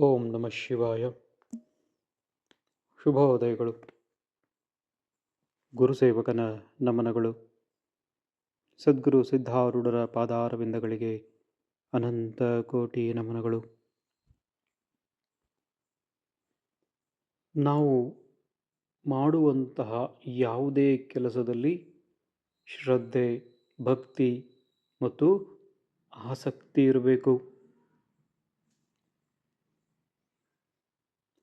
ಓಂ ನಮಃ ಶಿವಾಯ. ಶುಭೋದಯಗಳು. ಗುರುಸೇವಕನ ನಮನಗಳು. ಸದ್ಗುರು ಸಿದ್ಧಾರೂಢರ ಪಾದಾರವಿಂದಗಳಿಗೆ ಅನಂತ ಕೋಟಿ ನಮನಗಳು. ನಾವು ಮಾಡುವಂತಹ ಯಾವುದೇ ಕೆಲಸದಲ್ಲಿ ಶ್ರದ್ಧೆ, ಭಕ್ತಿ ಮತ್ತು ಆಸಕ್ತಿ ಇರಬೇಕು.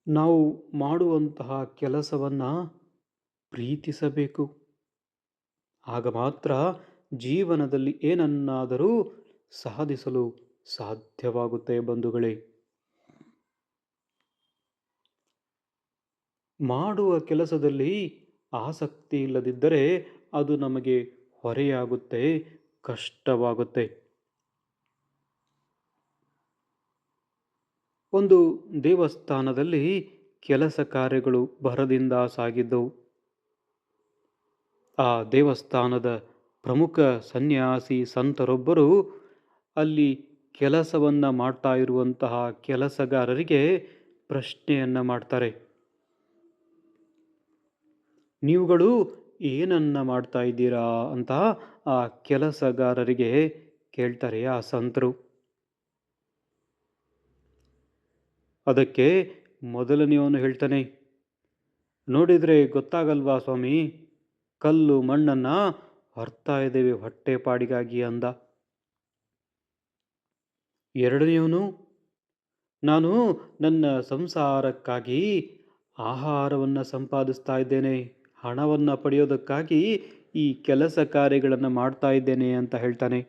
ನಾವು ಮಾಡುವಂತಹ ಕೆಲಸವನ್ನು ಪ್ರೀತಿಸಬೇಕು. ಆಗ ಮಾತ್ರ ಜೀವನದಲ್ಲಿ ಏನನ್ನಾದರೂ ಸಾಧಿಸಲು ಸಾಧ್ಯವಾಗುತ್ತೆ ಬಂಧುಗಳೇ. ಮಾಡುವ ಕೆಲಸದಲ್ಲಿ ಆಸಕ್ತಿ ಇಲ್ಲದಿದ್ದರೆ ಅದು ನಮಗೆ ಹೊರೆಯಾಗುತ್ತೆ, ಕಷ್ಟವಾಗುತ್ತೆ. ಒಂದು ದೇವಸ್ಥಾನದಲ್ಲಿ ಕೆಲಸ ಕಾರ್ಯಗಳು ಭರದಿಂದ ಸಾಗಿದ್ದವು. ಆ ದೇವಸ್ಥಾನದ ಪ್ರಮುಖ ಸನ್ಯಾಸಿ ಸಂತರೊಬ್ಬರು ಅಲ್ಲಿ ಕೆಲಸವನ್ನು ಮಾಡ್ತಾ ಇರುವಂತಹ ಕೆಲಸಗಾರರಿಗೆ ಪ್ರಶ್ನೆಯನ್ನು ಮಾಡ್ತಾರೆ. ನೀವುಗಳು ಏನನ್ನ ಮಾಡ್ತಾ ಇದ್ದೀರಾ? ಅಂತ ಆ ಕೆಲಸಗಾರರಿಗೆ ಕೇಳ್ತಾರೆ ಆ ಸಂತರು. ಅದಕ್ಕೆ ಮೊದಲನೆಯವನು ಹೇಳ್ತಾನೆ, ನೋಡಿದರೆ ಗೊತ್ತಾಗಲ್ವಾ ಸ್ವಾಮಿ, ಕಲ್ಲು ಮಣ್ಣನ್ನು ಹೊರ್ತಾ ಇದ್ದೇವೆ ಹೊಟ್ಟೆಪಾಡಿಗಾಗಿ ಅಂದ. ಎರಡನೆಯವನು, ನಾನು ನನ್ನ ಸಂಸಾರಕ್ಕಾಗಿ ಆಹಾರವನ್ನು ಸಂಪಾದಿಸ್ತಾ ಇದ್ದೇನೆ, ಹಣವನ್ನು ಪಡೆಯೋದಕ್ಕಾಗಿ ಈ ಕೆಲಸ ಕಾರ್ಯಗಳನ್ನು ಮಾಡ್ತಾ ಇದ್ದೇನೆ ಅಂತ ಹೇಳ್ತಾನೆ.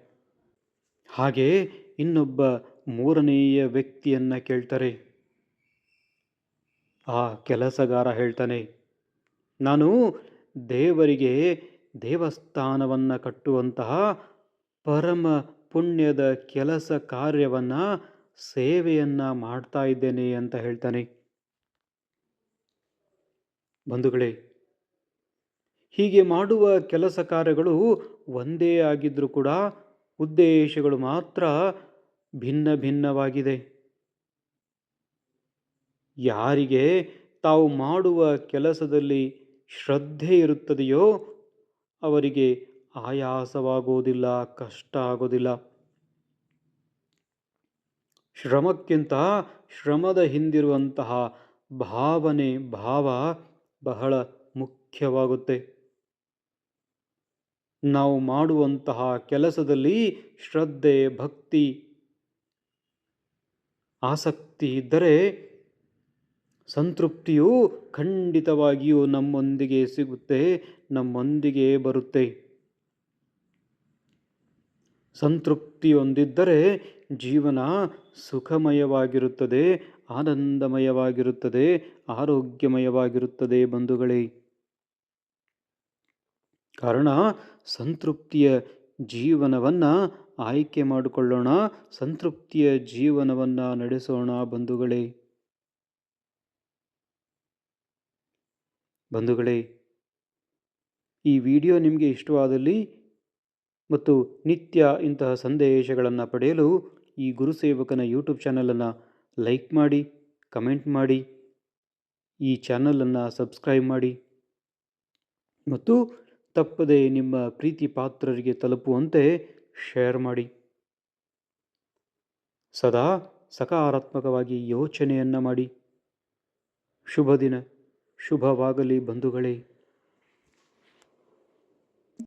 ಹಾಗೆ ಇನ್ನೊಬ್ಬ ಮೂರನೆಯ ವ್ಯಕ್ತಿಯನ್ನು ಕೇಳ್ತಾರೆ. ಆ ಕೆಲಸಗಾರ ಹೇಳ್ತಾನೆ, ನಾನು ದೇವರಿಗೆ ದೇವಸ್ಥಾನವನ್ನು ಕಟ್ಟುವಂತಹ ಪರಮ ಪುಣ್ಯದ ಕೆಲಸ ಕಾರ್ಯವನ್ನು, ಸೇವೆಯನ್ನು ಮಾಡ್ತಾ ಇದ್ದೇನೆ ಅಂತ ಹೇಳ್ತಾನೆ. ಬಂಧುಗಳೇ, ಹೀಗೆ ಮಾಡುವ ಕೆಲಸ ಕಾರ್ಯಗಳು ಒಂದೇ ಆಗಿದ್ದರೂ ಕೂಡ ಉದ್ದೇಶಗಳು ಮಾತ್ರ ಭಿನ್ನ ಭಿನ್ನವಾಗಿದೆ. ಯಾರಿಗೆ ತಾವು ಮಾಡುವ ಕೆಲಸದಲ್ಲಿ ಶ್ರದ್ಧೆ ಇರುತ್ತದೆಯೋ ಅವರಿಗೆ ಆಯಾಸವಾಗುವುದಿಲ್ಲ ಕಷ್ಟ ಆಗೋದಿಲ್ಲ. ಶ್ರಮಕ್ಕಿಂತ ಶ್ರಮದ ಹಿಂದಿರುವಂತಹ ಭಾವನೆ, ಭಾವ ಬಹಳ ಮುಖ್ಯವಾಗುತ್ತೆ. ನಾವು ಮಾಡುವಂತಹ ಕೆಲಸದಲ್ಲಿ ಶ್ರದ್ಧೆ, ಭಕ್ತಿ, ಆಸಕ್ತಿ ಇದ್ದರೆ ಸಂತೃಪ್ತಿಯು ಖಂಡಿತವಾಗಿಯೂ ನಮ್ಮೊಂದಿಗೆ ಸಿಗುತ್ತೆ, ನಮ್ಮೊಂದಿಗೆ ಬರುತ್ತೆ. ಸಂತೃಪ್ತಿಯೊಂದಿದ್ದರೆ ಜೀವನ ಸುಖಮಯವಾಗಿರುತ್ತದೆ, ಆನಂದಮಯವಾಗಿರುತ್ತದೆ, ಆರೋಗ್ಯಮಯವಾಗಿರುತ್ತದೆ ಬಂಧುಗಳೇ. ಕಾರಣ, ಸಂತೃಪ್ತಿಯ ಜೀವನವನ್ನು ಆಯ್ಕೆ ಮಾಡಿಕೊಳ್ಳೋಣ, ಸಂತೃಪ್ತಿಯ ಜೀವನವನ್ನು ನಡೆಸೋಣ ಬಂಧುಗಳೇ. ಬಂಧುಗಳೇ, ಈ ವಿಡಿಯೋ ನಿಮಗೆ ಇಷ್ಟವಾದಲ್ಲಿ ಮತ್ತು ನಿತ್ಯ ಇಂತಹ ಸಂದೇಶಗಳನ್ನು ಪಡೆಯಲು ಈ ಗುರುಸೇವಕನ ಯೂಟ್ಯೂಬ್ ಚಾನಲನ್ನು ಲೈಕ್ ಮಾಡಿ, ಕಮೆಂಟ್ ಮಾಡಿ, ಈ ಚಾನಲನ್ನು ಸಬ್ಸ್ಕ್ರೈಬ್ ಮಾಡಿ ಮತ್ತು ತಪ್ಪದೆ ನಿಮ್ಮ ಪ್ರೀತಿ ಪಾತ್ರರಿಗೆ ತಲುಪುವಂತೆ ಶೇರ್ ಮಾಡಿ. ಸದಾ ಸಕಾರಾತ್ಮಕವಾಗಿ ಯೋಚನೆಯನ್ನು ಮಾಡಿ. ಶುಭ ದಿನ. ಶುಭವಾಗಲಿ ಬಂಧುಗಳೇ.